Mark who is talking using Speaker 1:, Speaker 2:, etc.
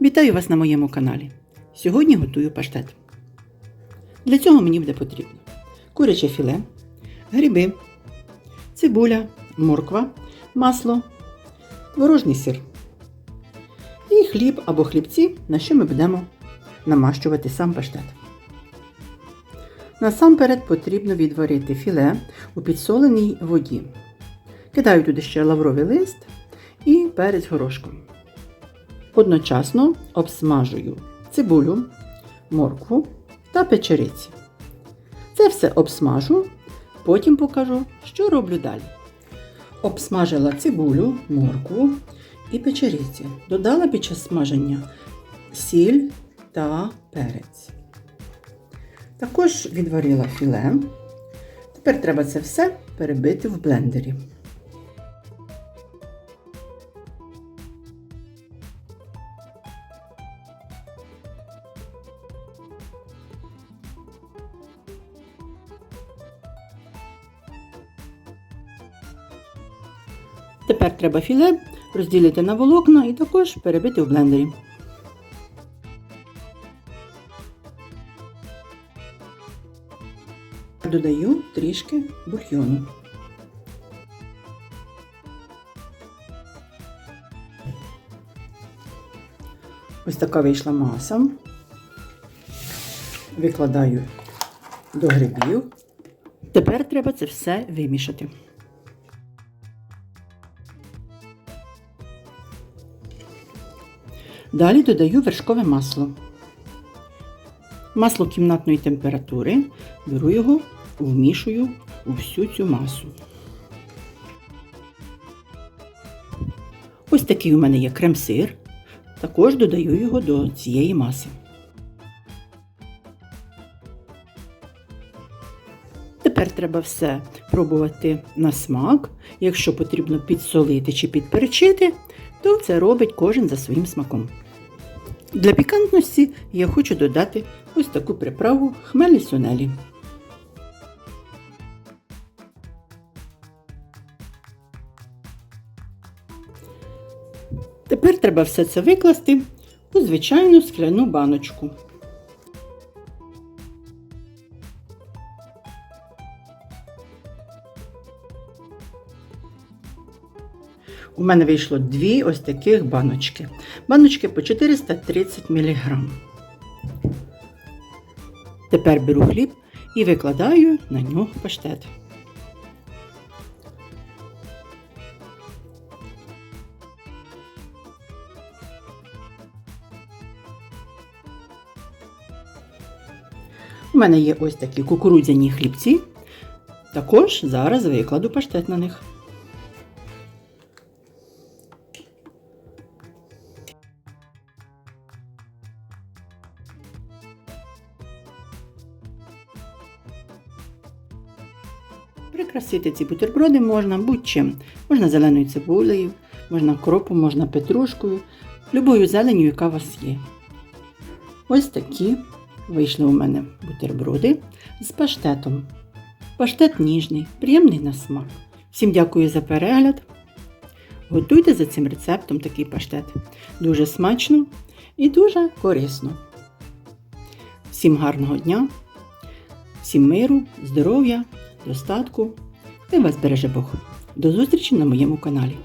Speaker 1: Вітаю вас на моєму каналі. Сьогодні готую паштет. Для цього мені буде потрібно куряче філе, гриби, цибуля, морква, масло, творожний сир і хліб або хлібці, на що ми будемо намащувати сам паштет. Насамперед потрібно відварити філе у підсоленій воді. Кидаю туди ще лавровий лист і перець горошком. Одночасно обсмажую цибулю, моркву та печериці. Це все обсмажу, потім покажу, що роблю далі. Обсмажила цибулю, моркву і печериці. Додала під час смаження сіль та перець. Також відварила філе. Тепер треба це все перебити в блендері. Тепер треба філе розділити на волокна і також перебити в блендері. Додаю трішки бульйону. Ось така вийшла маса. Викладаю до грибів. Тепер треба це все вимішати. Далі додаю вершкове масло. Масло кімнатної температури. Беру його, вмішую у всю цю масу. Ось такий у мене є крем-сир. Також додаю його до цієї маси. Тепер треба все пробувати на смак. Якщо потрібно підсолити чи підперчити, то це робить кожен за своїм смаком. Для пікантності я хочу додати ось таку приправу хмелі сунелі. Тепер треба все це викласти у звичайну скляну баночку. У мене вийшло дві ось таких баночки. Баночки по 430 мг. Тепер беру хліб і викладаю на нього паштет. У мене є ось такі кукурудзяні хлібці. Також зараз викладу паштет на них. Прикрасити ці бутерброди можна будь-чим. Можна зеленою цибулею, можна кропом, можна петрушкою, любою зеленю, яка у вас є. Ось такі вийшли у мене бутерброди з паштетом. Паштет ніжний, приємний на смак. Всім дякую за перегляд. Готуйте за цим рецептом такий паштет. Дуже смачно і дуже корисно. Всім гарного дня, всім миру, здоров'я, достатку. і вас береже Бог. До зустрічі на моєму каналі.